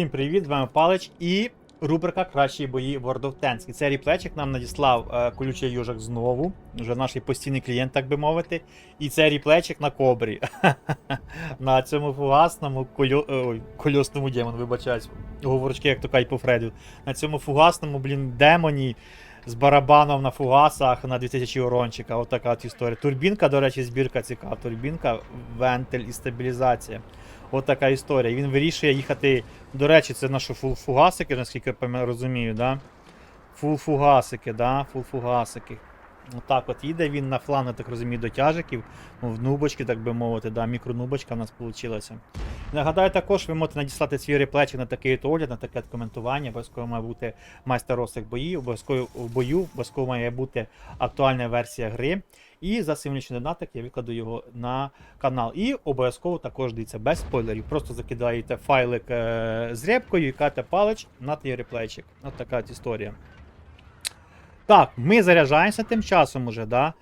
Всім привіт, з вами Палич і рубрика Кращі бої World of Tanks. І цей ріплечик нам надіслав е, колючий южик знову. Вже наш постійний клієнт, так би мовити. І це ріплечик на кобрі. на цьому фугасному кольо... е, кольосному демон, вибачаюсь. Говорочки, як то кажуть по Фреду. На цьому фугасному, блін, демоні. З барабаном на фугасах на 2000 урончика. От така от історія. Турбінка, до речі, збірка цікава. Турбінка, вентиль і стабілізація. От така історія. Він вирішує їхати. До речі, це наші фул фугасики, наскільки я розумію, да? Фул фугасики, да? Фул фугасики. Отак от їде він на фланг, я так розумію, до тяжиків, ну, в нубочки, так би мовити, да, мікронубочка в нас вийшла. Нагадаю, також ви можете надіслати свій реплечик на такий от огляд, на таке коментування. Обов'язково має бути майстер розсик боїв, обов'язково в бою, обов'язково має бути актуальна версія гри. І за символічний донатик я викладу його на канал. І обов'язково також дивіться без спойлерів. Просто закидаєте файлик е, з репкою і кате палич на той реплейчик. От така от історія. Так, ми заряджаємося тим часом уже, да?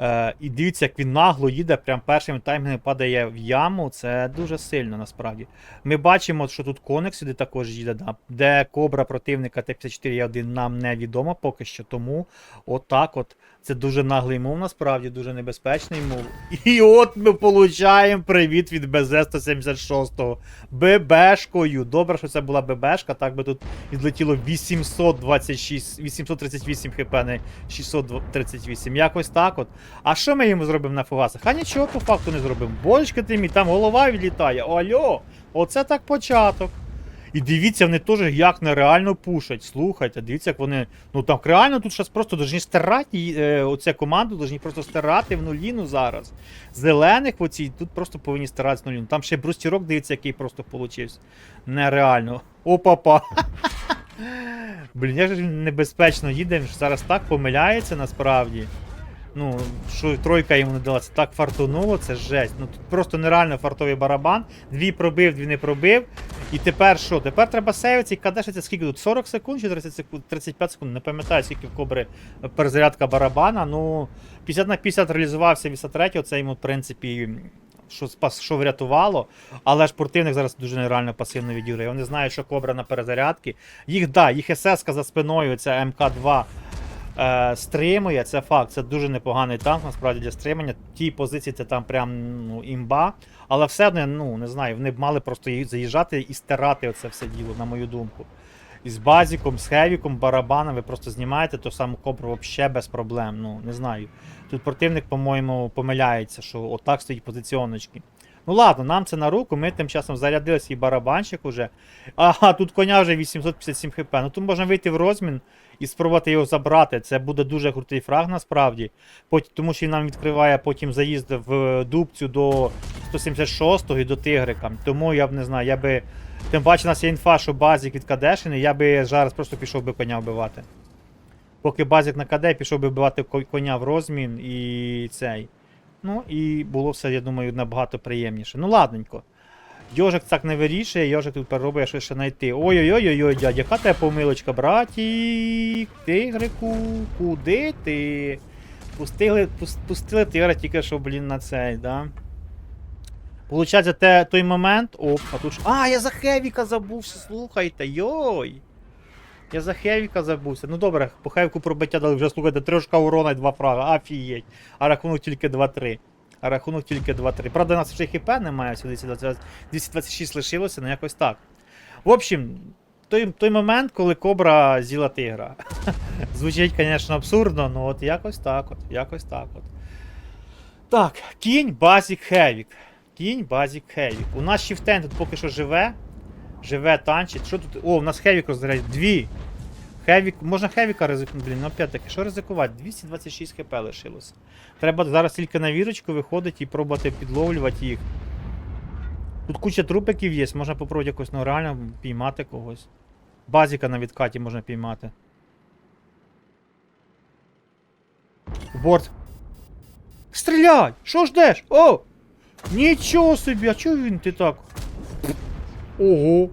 Е, і дивіться, як він нагло їде, прям першим таймінгом падає в яму. Це дуже сильно насправді. Ми бачимо, що тут коник сюди також їде, да? де кобра противника Т-54-1. нам невідомо поки що. Тому отак от. Це дуже наглий мов, насправді, дуже небезпечний мов. І от ми получаємо привіт від БЗ-176. ББшкою. Добре, що це була ББшка, так би тут відлетіло 826, 838 хп, не 638. Якось так от. А що ми йому зробимо на фугасах? А нічого по факту не зробимо. Божечки ти мій, там голова відлітає. Альо, оце так початок. І дивіться, вони теж як нереально пушать. Слухайте, дивіться, як вони. Ну там реально тут щас просто должні стирати е, оце команду, должні просто стирати в нуліну зараз. Зелених в оцій тут просто повинні стирати в нуліну. Там ще брустірок, дивіться, який просто получився. Нереально. Опа-па. Блін, як же небезпечно їде, він зараз так помиляється насправді. Ну, що тройка йому не дала, це так фартонуло, це жесть. Ну тут просто нереально фартовий барабан. Дві пробив, дві не пробив. І тепер що? Тепер треба сейвитися і кадешиться скільки тут? 40 секунд чи 30 секунд, 35 секунд, не пам'ятаю, скільки в кобри перезарядка барабана. Ну, 50 на 50 реалізувався 83 це йому, в принципі, що спас, що врятувало. Але ж противник зараз дуже нереально пасивно відіграє. Вони знають, що кобра на перезарядки. Їх, да, їх СС за спиною, це МК-2 е, стримує, це факт. Це дуже непоганий танк, насправді для стримання. Ті позиції це там прям ну, імба. Але все одно, ну не знаю, вони б мали просто заїжджати і стирати оце все діло, на мою думку. І з базіком, з хевіком, барабаном ви просто знімаєте ту саму кобру взагалі без проблем. Ну, не знаю. Тут противник, по-моєму, помиляється, що отак стоїть позиціоночки. Ну ладно, нам це на руку, ми тим часом зарядили свій барабанчик уже. Ага, тут коня вже 857 хп. Ну тут можна вийти в розмін і спробувати його забрати. Це буде дуже крутий фраг насправді. Потім, тому що він нам відкриває потім заїзд в дубцю до 176-го і до тигрика. Тому я б не знаю, я би. Тим паче у нас є інфа, що базік від Кадешини, я би зараз просто пішов би коня вбивати. Поки базік на КД, пішов би вбивати коня в розмін і цей. Ну і було все, я думаю, набагато приємніше. Ну ладненько. Йожик так не вирішує, Йожик тут пробує щось ще знайти. Ой-ой-ой, дядя, яка тебе помилочка, братік, тигрику, куди ти? Пустили, пустили тигра тільки що, блін, на цей, да? Получається, те, той момент. Оп, а тут. А, я за Хевіка забувся, слухайте, йой. Я за Хевіка забувся. Ну добре, по Хевіку пробиття дали вже слухайте, трошка урона і два фрага, афієть. А рахунок тільки 2-3. А рахунок тільки 2-3. Правда, у нас вже хп немає, сюди 226 лишилося, ну якось так. В общем, той, той момент, коли кобра з'їла тигра. Звучить, звісно, абсурдно, ну от якось так от, якось так от. Так, кінь, базік, хевік. Кінь, базік, хевік. У нас Шіфтен тут поки що живе. Живе, танчить. Що тут? О, у нас хевік роздаряє. Дві. Хевік. Можна хевіка ризикнути, блін, ну опять-таки, що ризикувати? 226 хп лишилося. Треба зараз тільки на вірочку виходити і пробувати підловлювати їх. Тут куча трупиків є, можна попробувати якось ну, реально піймати когось. Базіка на відкаті можна піймати. Борт. Стріляй! Що ждеш? О! Нічого собі, а чого він ти так? Ого.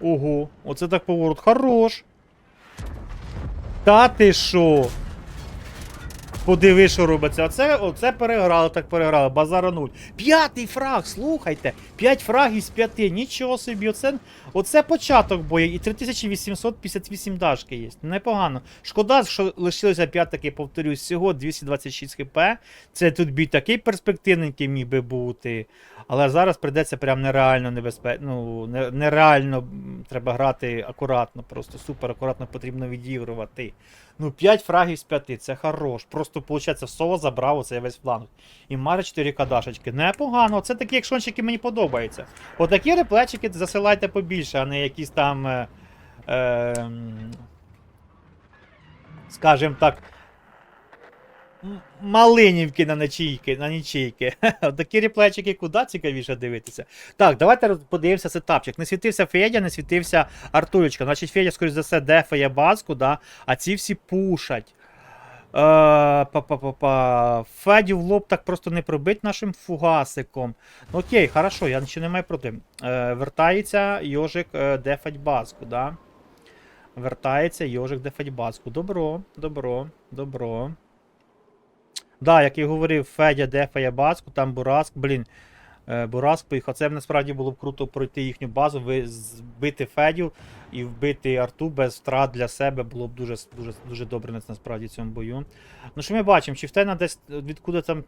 Ого, оце так поворот. Хорош. Та ти що? Подиви, що робиться. Оце, оце переграли, так переграли. Базара нуль. П'ятий фраг, слухайте. П'ять фрагів з п'яти. Нічого собі. Оце, оце початок бою. І 3858 дашки є. Непогано. Шкода, що лишилося п'ять таки, повторюсь, всього 226 хп. Це тут бій такий перспективненький міг би бути. Але зараз прийдеться прям нереально небезпечно. Ну, нереально треба грати акуратно, просто супер акуратно потрібно відігрувати. Ну, 5 фрагів з 5, це хорош. Просто, виходить, соло забрав оцей весь фланг. І Мари 4 кадашечки. Непогано, це такі екшончики мені подобаються. Отакі реплечики засилайте побільше, а не якісь там. Е, е, Скажімо так. Малинівки на нічийки, на нічийки. Такі реплечики куди цікавіше дивитися. Так, давайте подивимося сетапчик. Не світився Федя, не світився Артурочка. Значить, Федя, скоріш за все, дефає баску, да? а ці всі пушать. Е, па-па-па-па. Федю в лоб так просто не пробить нашим фугасиком. Ну, окей, хорошо, я нічого не маю проти. Е, вертається Йожик е, дефать баску, да? Вертається Йожик дефать баску. Добро, добро, добро. Да, як я говорив, Федя дефає баску, там Бураск, блін. е, Бураск поїхав. Це б насправді було б круто пройти їхню базу, збити Федю і вбити Арту без втрат для себе було б дуже, дуже, дуже добре на- насправді в цьому бою. Ну що ми бачимо, Чіфтена десь відкуди там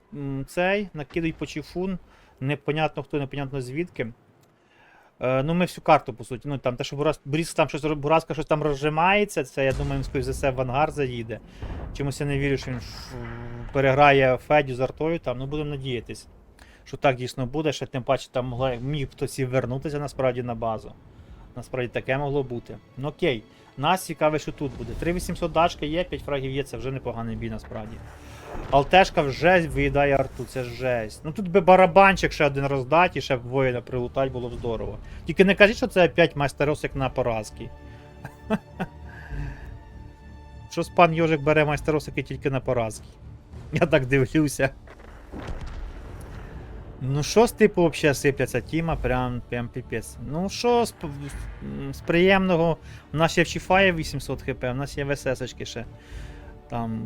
цей, накидують по чіфун, непонятно хто, непонятно звідки. Е, ну, ми всю карту, по суті. Ну, там, те, що Бурас, Бурас там щось, Бураска щось там розжимається, це, я думаю, він скоріш за все в ангар заїде. Чомусь я не вірю, що він переграє Федю з артою там, ну будемо надіятись, що так дійсно буде, ще тим паче там могла, міг хтось і вернутися насправді на базу. Насправді таке могло бути. Ну окей, нас цікаве, що тут буде. 3800 дашка є, 5 фрагів є, це вже непоганий бій насправді. Алтешка вже виїдає арту, це жесть. Ну тут би барабанчик ще один роздать і ще б воїна прилутать було б здорово. Тільки не кажіть, що це опять майстеросик на поразки. Щось пан Йожик бере майстеросики тільки на поразки. Я так дивлюся. Ну що з типу взагалі сипляться Тіма, прям, прям піпець. Ну що з, з приємного, у нас є в Чіфає 800 хп, у нас є в СС-очки ще. Там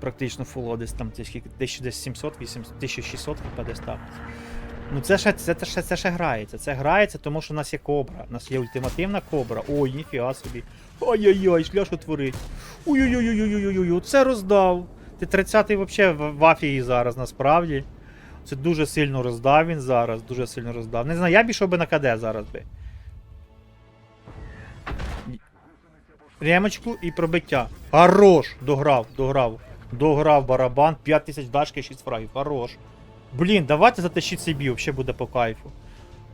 практично фуло десь там десь скільки, 1700, 800, 1600 хп десь так. Ну це ще, це, це, це ще грається. Це грається, тому що у нас є кобра. У нас є ультимативна кобра. Ой, ніфіга собі. Ой-ой-ой, шляшу творить. Ой-ой-ой-ой-ой-ой, це роздав. Ти 30-й взагалі в в афії зараз насправді. Це дуже сильно роздав він зараз, дуже сильно роздав. Не знаю, я б би на КД зараз би. Ремочку і пробиття. Хорош! Дограв, дограв. Дограв барабан, 5000 дашки, 6 фрагів. Хорош. Блін, давайте затащіть собі, взагалі буде по кайфу.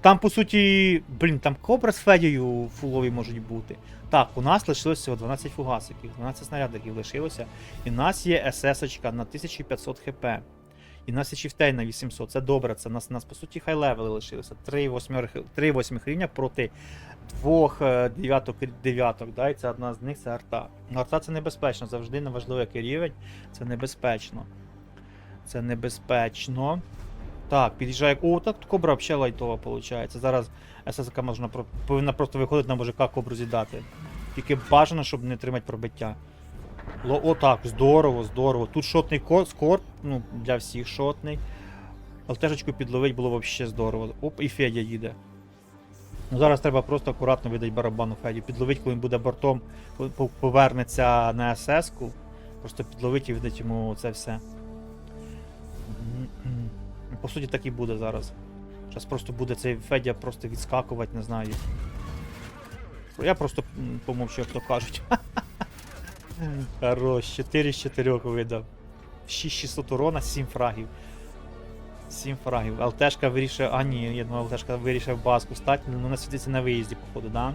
Там, по суті, блін, там кобра з Федією фулові можуть бути. Так, у нас лишилося всього 12 фугасиків, 12 снарядиків лишилося. І в нас є СС-очка на 1500 хп. І нас є чіфтей на 800. Це добре. Це нас, нас по суті хай левели лишилися. 3 восьмерих- 3 восьмих рівня проти двох е, дев'яток, дев'яток. Да? І це одна з них це арта. Арта це небезпечно. Завжди неважливо, який рівень. Це небезпечно. Це небезпечно. Так, під'їжджає. О, так кобра взагалі лайтова виходить. Зараз ССК можна повинна просто виходити на мужика кобру з'їдати. Тільки бажано, щоб не тримати пробиття. Ло, о, здорово, здорово. Тут шотний ко- скорт, ну, для всіх шотний. Алтешечку підловить було взагалі здорово. Оп, і Федя їде. Ну, зараз треба просто акуратно видати барабану Феді. Підловить, коли він буде бортом, по- по- повернеться на СС-ку. Просто підловить і видати йому це все. По суті, так і буде зараз. Зараз просто буде цей Федя просто відскакувати, не знаю. Я просто помовчу, як то кажуть. Хорош, 4 з 4 видав. 6600 урона, 7 фрагів. 7 фрагів. ЛТшка вирішив. А ні, я думав, ЛТшка вирішив баску стати, ну вона світиться на виїзді, походу, да?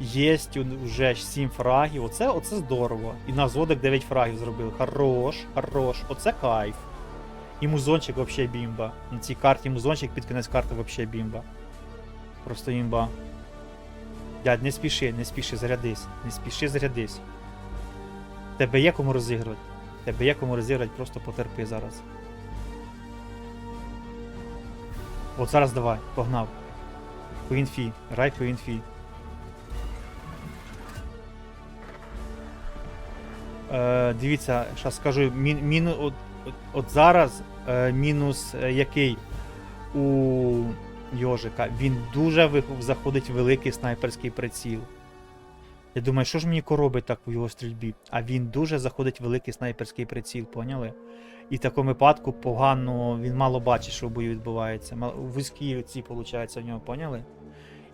Єсть уже 7 фрагів. Оце, оце здорово. І на зодик 9 фрагів зробили. Хорош, хорош. Оце кайф. І музончик вообще бімба. На цій карті музончик під кінець карти вообще бімба. Просто імба. Дядь, не спіши, не спіши, зарядись. Не спіши, зарядись. Тебе є кому розігрувати. Тебе є кому розіграти, просто потерпи зараз. От зараз давай, погнав. По інфі, рай по інфі. Е, дивіться, зараз скажу, мін, міну, от, от, от зараз е, мінус е, який у Йожика. Він дуже заходить великий снайперський приціл. Я думаю, що ж мені коробить так у його стрільбі? А він дуже заходить в великий снайперський приціл, поняли? І в такому випадку погано, він мало бачить, що в бою відбувається. Вузькі ці, виходить, в нього, поняли?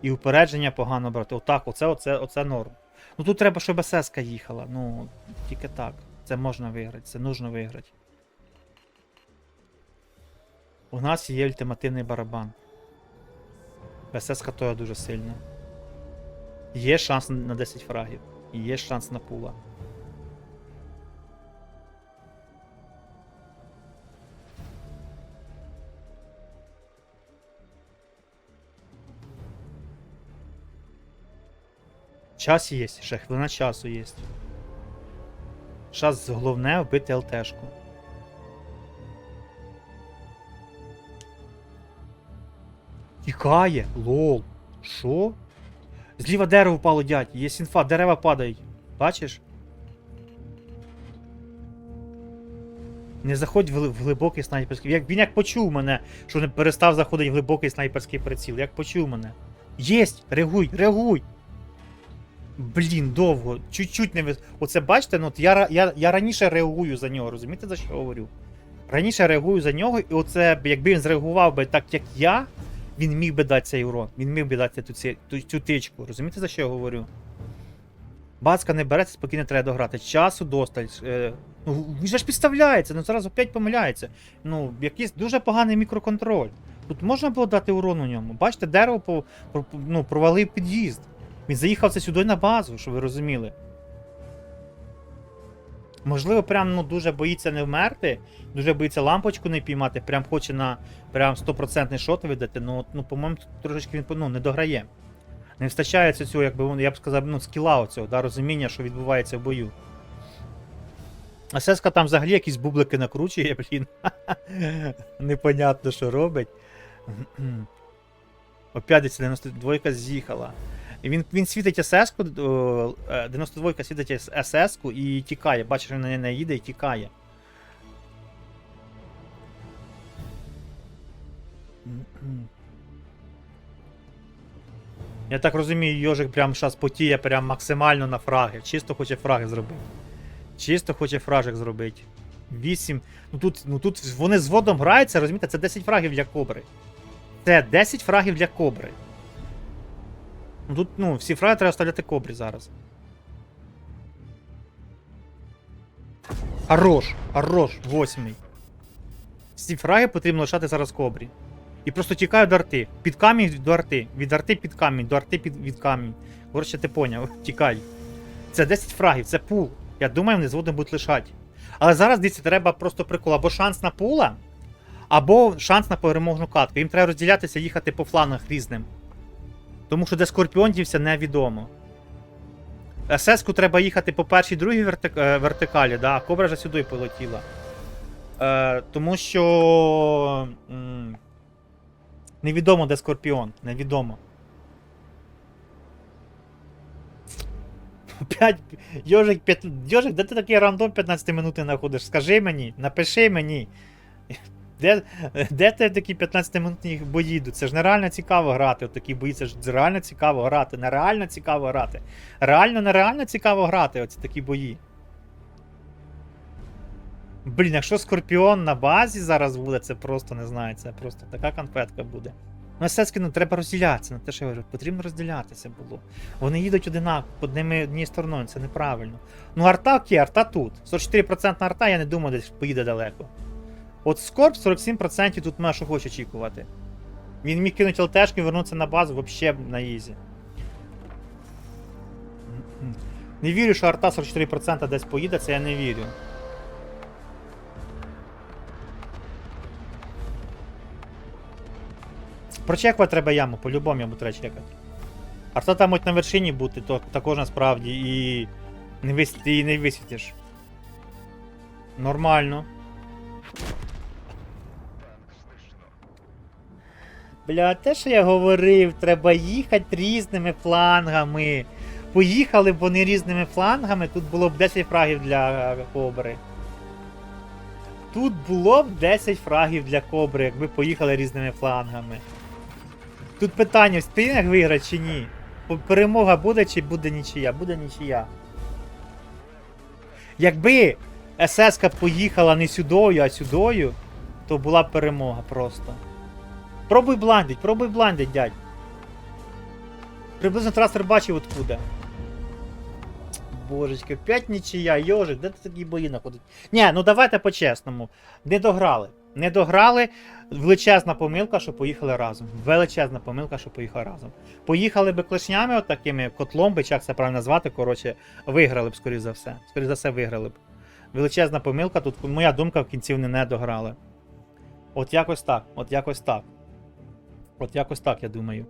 І упередження погано брати. Отак, оце, оце, оце норм. Ну тут треба, щоб ССК їхала. Ну, тільки так. Це можна виграти, це нужно виграти. У нас є ультимативний барабан. ССК то дуже сильна. Є шанс на 10 фрагів. І є шанс на пула. Час є, ще хвилина часу є. Час головне вбити ЛТшку. Тікає, лол. Що? Зліва дерево впало, дядь. Є інфа, дерева падають. Бачиш? Не заходь в, глибокий снайперський. Як, він як почув мене, що не перестав заходити в глибокий снайперський приціл. Як почув мене. Єсть! Реагуй, реагуй! Блін, довго. Чуть-чуть не вис... Оце бачите, ну от я, я, я раніше реагую за нього, розумієте, за що говорю? Раніше реагую за нього, і оце, якби він зреагував би так, як я, він міг би дати цей урон. Він міг би дати ту, ту, цю тичку. Розумієте, за що я говорю? Бацка не береться, спокійно треба дограти. Часу досталь. Е, ну, він же ж підставляється, ну зараз опять помиляється. Ну, якийсь дуже поганий мікроконтроль. Тут можна було дати урон у ньому. Бачите, дерево по- ну, провалив під'їзд. Він заїхав це сюди на базу, щоб ви розуміли. Можливо, прям ну, дуже боїться не вмерти, дуже боїться лампочку не піймати, прям хоче на прям 100% шот видати, ну, ну по-моєму, трошечки він ну, не дограє. Не вистачає цього, якби я б сказав, ну, скіла оцього, да, розуміння, що відбувається в бою. А Сеска там взагалі якісь бублики накручує, блін. Непонятно, що робить. Опять десь 92 з'їхала. І він, він світить СС-ку, о, е, 92 світить СС-ку і тікає. Бачиш, він на неї не їде і тікає. Я так розумію, Йожик прям зараз потіє прям максимально на фраги. Чисто хоче фраги зробити. Чисто хоче фражик зробити. 8. Ну тут, ну тут вони з водом граються, розумієте, це 10 фрагів для кобри. Це 10 фрагів для кобри. Ну тут, ну, всі фраги треба ставляти кобрі зараз. Хорош, хорош, восьмий. Всі фраги потрібно лишати зараз кобрі. І просто тікаю до арти. Під камінь до арти. Від арти під камінь, до арти під від камінь. Коротше, ти поняв, тікай. Це 10 фрагів, це пул. Я думаю, вони згодом будуть лишати. Але зараз дивіться, треба просто прикол, або шанс на пула, або шанс на переможну катку. Їм треба розділятися, їхати по флангах різним. Тому що де Скорпіон дівся, невідомо. СС-ку треба їхати по першій другій вертик... е, вертикалі, да, а кобра вже сюди полетіла. Е, тому що. невідомо, де Скорпіон. Невідомо. П'ять. Йожик, п'ят... Йожик, де ти такий рандом 15 минут знаходиш? Скажи мені, напиши мені. Де, де ти такі 15-минутні бої йдуть? Це ж нереально цікаво грати. Такі бої, це ж реально цікаво грати. Нереально цікаво грати. Реально, нереально цікаво грати оці такі бої. Блін, якщо Скорпіон на базі зараз буде, це просто не знаю, це просто така конфетка буде. Ну, все ну, треба розділятися. Ну, те, що я говорю, потрібно розділятися було. Вони їдуть одинаково, одними однією стороною, це неправильно. Ну, арта окей, арта тут. 44% арта, я не думаю, десь поїде далеко. От Скорб 47% тут має що хоче очікувати. Він міг кинути ЛТшку і вернутися на базу взагалі на ізі. Не вірю, що арта 44% десь поїде, це я не вірю. Прочекувати треба яму, по-любому яму треба чекати. Арта там на вершині бути, то також насправді і не висвітиш. Нормально. Бля, те, що я говорив, треба їхати різними флангами. Поїхали б вони різними флангами, тут було б 10 фрагів для е, кобри. Тут було б 10 фрагів для кобри, якби поїхали різними флангами. Тут питання, встигне виграти чи ні? Перемога буде чи буде нічия? Буде нічия. Якби СС поїхала не сюдою, а сюдою, то була б перемога просто. Пробуй бландить, пробуй бландить, дядь. Приблизно трасер бачив откуда. Божечки, опять нічия, йожик, де такі бої знаходить? Ні, ну давайте по-чесному. Не дограли. Не дограли. Величезна помилка, що поїхали разом. Величезна помилка, що поїхали разом. Поїхали би клешнями, от котлом, би, як це правильно назвати, коротше, виграли б, скоріш за все. Скоріш за все, виграли б. Величезна помилка, тут моя думка в кінці вони не дограли. От якось так, от якось так. От якось так, я думаю.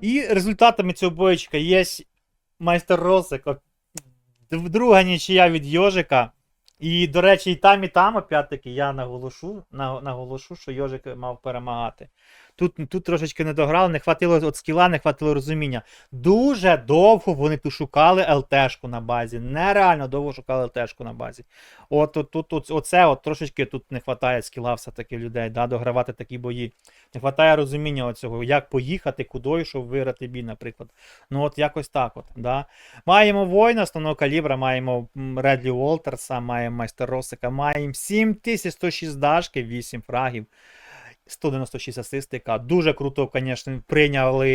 І результатами цього боєчка є майстер Росик. Друга нічия від Йожика. І, до речі, і там, і там, опять-таки, я наголошу, наголошу, що Йожик мав перемагати. Тут, тут трошечки не дограли, не хватило от скіла, не хватило розуміння. Дуже довго вони тут шукали ЛТшку на базі. Нереально довго шукали ЛТшку на базі. От, от, от оце от трошечки тут не вистачає скіла все-таки людей, да, догравати такі бої. Не вистачає розуміння оцього, як поїхати, кудою, щоб виграти бій, наприклад. Ну от якось так от. Да. Маємо воїна основного калібра, маємо Редлі Уолтерса, маємо майстер Росика, маємо 7106 дашки, 8 фрагів. 196 асистика. Дуже круто, звісно, прийняли,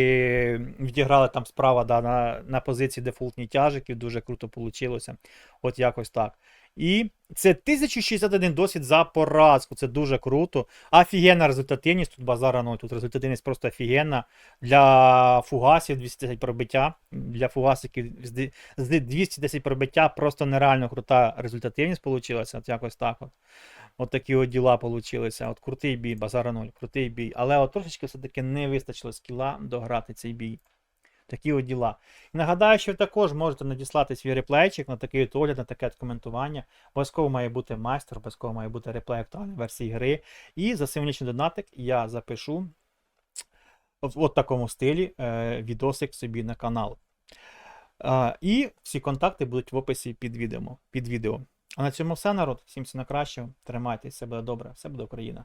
відіграли там справа да, на, на позиції дефолтні тяжиків. Дуже круто вийшло. От якось так. І це 1061 досвід за поразку. Це дуже круто. Офігенна результативність. Тут базара ноль. Тут результативність просто офігенна. Для фугасів 210 пробиття. Для фугасиків з 210 пробиття просто нереально крута результативність вийшла. От якось так. От. От такі от діла получилися. От крутий бій, базара 0, крутий бій. Але от трошечки все-таки не вистачило скіла дограти цей бій. Такі от діла. І нагадаю, що ви також можете надіслати свій реплейчик на такий от огляд, на таке от коментування. Обов'язково має бути майстер, обов'язково має бути реплей актуальної версії гри. І за символічний донатик я запишу в от такому стилі е, відосик собі на канал. Е, і всі контакти будуть в описі під відео. Під відео. А на цьому все, народ. Всім все на кращого. Тримайтеся, все буде добре, все буде Україна.